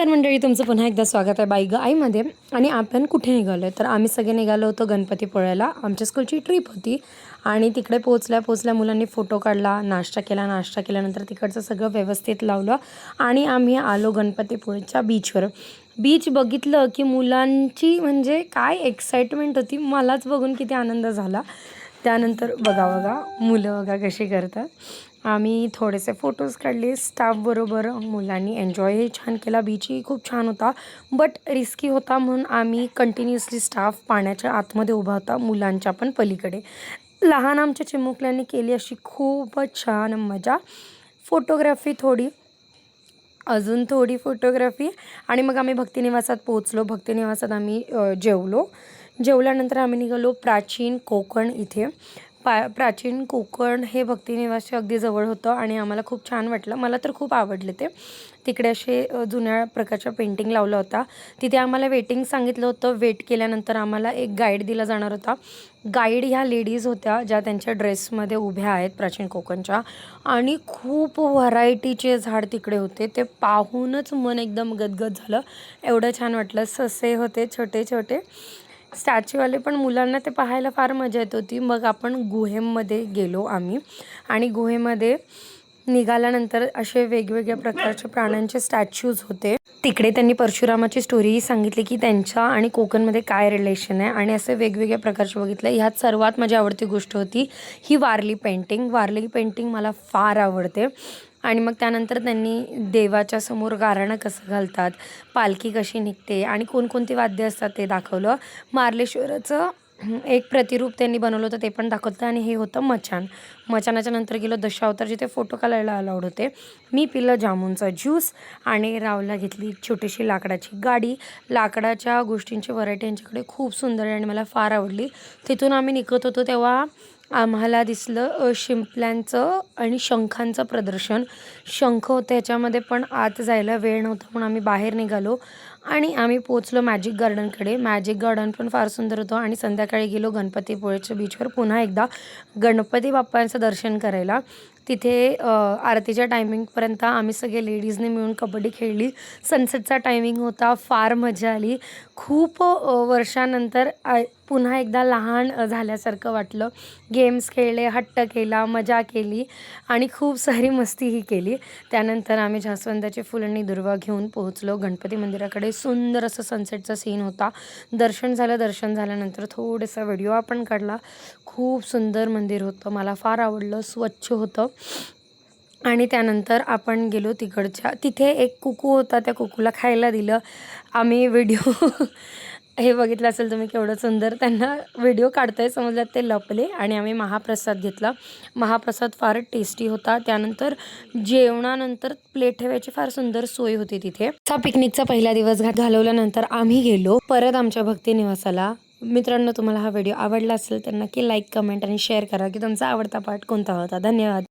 नमस्कार मंडळी तुमचं पुन्हा एकदा स्वागत आहे बाई ग आईमध्ये. आणि आपण कुठे निघालो आहे तर आम्ही सगळे निघालो होतो गणपतीपुळ्याला आमच्या स्कूलची ट्रिप होती. आणि तिकडे पोचल्या पोचल्या मुलांनी फोटो काढला नाश्ता केला नाश्ता केल्यानंतर तिकडचं सगळं व्यवस्थित लावलं. आणि आम्ही आलो गणपतीपुळेच्या बीचवर बीच बघितलं की मुलांची म्हणजे काय एक्साइटमेंट होती मलाच बघून किती आनंद झाला. त्यानंतर बघा बघा मुलं बघा कशी करतात. आम्ही थोडेसे फोटोज काढले स्टाफबरोबर मुलांनी एन्जॉयही छान केला. बीचही खूप छान होता बट रिस्की होता म्हणून आम्ही कंटिन्युअसली स्टाफ पाण्याच्या आतमध्ये उभा होता मुलांच्या पण पलीकडे. लहान आमच्या चिमुकल्यांनी केली अशी खूपच छान मजा. फोटोग्राफी थोडी अजून थोडी फोटोग्राफी आणि मग आम्ही भक्तिनिवासात पोहोचलो. भक्तिनिवासात आम्ही जेवलो. जेवल्यानंतर आम्ही निघालो प्राचीन कोकण इथे. पा प्राचीन कोकण हे भक्तिनिवासच्या अगदी जवळ होतं आणि आम्हाला खूप छान वाटलं. मला तर खूप आवडले ते. तिकडे असे जुन्या प्रकारच्या पेंटिंग लावला होता तिथे आम्हाला वेटिंग सांगितलं होतं. वेट केल्यानंतर आम्हाला एक गाईड दिला जाणार होता. गाईड ह्या लेडीज होत्या ज्या त्यांच्या ड्रेसमध्ये उभ्या आहेत प्राचीन कोकणच्या. आणि खूप व्हरायटीचे झाड तिकडे होते. ते पाहूनच मन एकदम गदगद झालं. एवढं छान वाटलं. ससे होते छोटे छोटे स्टॅच्यूवाले पण मुलांना ते पाहायला फार मजा येत होती. मग आपण गुहेमध्ये गेलो आम्ही आणि गुहेमध्ये निघाल्यानंतर असे वेगवेगळ्या प्रकारचे प्राण्यांचे स्टॅच्यूज होते. तिकडे त्यांनी परशुरामाची स्टोरीही सांगितली की त्यांच्या आणि कोकणमध्ये काय रिलेशन आहे आणि असे वेगवेगळ्या प्रकारचे बघितलं. ह्यात सर्वात माझी आवडती गोष्ट होती ही वारली पेंटिंग वारली पेंटिंग मला फार आवडते. आणि मग त्यानंतर त्यांनी देवाच्या समोर गाराणं कसं घालतात पालखी कशी निघते आणि कोणकोणती वाद्य असतात ते दाखवलं. मार्लेश्वराचं एक प्रतिरूप त्यांनी बनवलं होतं ते पण दाखवतं आणि हे होतं मचान. मचानाच्या नंतर गेलो दशावतार जिथे फोटो काढायला अलाउड होते. मी पिलं जामुनचा ज्यूस आणि रावला घेतली छोटीशी लाकडाची गाडी. लाकडाच्या गोष्टींची व्हरायटी यांच्याकडे खूप सुंदर आहे आणि मला फार आवडली. तिथून आम्ही निघत होतो तेव्हा आम्हाला दिसलं शिंपल्यांचं आणि शंखांचं प्रदर्शन. शंख होतं याच्यामध्ये पण आत जायला वेळ नव्हता म्हणून आम्ही बाहेर निघालो आणि आम्ही पोचलो मॅजिक गार्डनकडे मॅजिक गार्डन पण फार सुंदर होतं आणि संध्याकाळी गेलो गणपतीपुळेच्या बीचवर पुन्हा एकदा गणपती बाप्पांचं दर्शन करायला. तिथे आरतीच्या टायमिंगपर्यंत आम्ही सगळे लेडीजने मिळून कबड्डी खेळली. सनसेटचा टायमिंग होता फार मजा आली. खूप वर्षानंतर आ, पुन्हा एकदा लहान झाल्यासारखं वाटलं. गेम्स खेळले हट्ट केला मजा केली आणि खूप सारी मस्तीही केली. त्यानंतर आम्ही जास्वंदाची फुलंनी दुर्वा घेऊन पोहोचलो. गणपती मंदिराकडे सुंदर असं सनसेटचा सीन होता. दर्शन झालं दर्शन झाल्यानंतर थोडासा व्हिडिओ आपण काढला. खूप सुंदर मंदिर होतं. मला फार आवडलं. स्वच्छ होतं. आणि त्यानंतर आपण गेलो तिकडच्या. तिथे एक कुकू होता त्या कुकूला खायला दिलं. आम्ही व्हिडिओ हे बघितलं असेल तुम्ही केवढं सुंदर. त्यांना व्हिडिओ काढताय समजल्यात ते लपले आणि आम्ही महाप्रसाद घेतला. महाप्रसाद फार टेस्टी होता. त्यानंतर जेवणानंतर प्लेट ठेवायची फार सुंदर सोय होती तिथे. हा पिकनिकचा पहिला दिवस घालवल्यानंतर आम्ही गेलो. परत आमच्या भक्ती निवासाला. मित्रांनो तुम्हाला हा व्हिडिओ आवडला असेल तर नक्की लाईक कमेंट आणि शेअर करा की तुमचा आवडता पार्ट कोणता होता. धन्यवाद.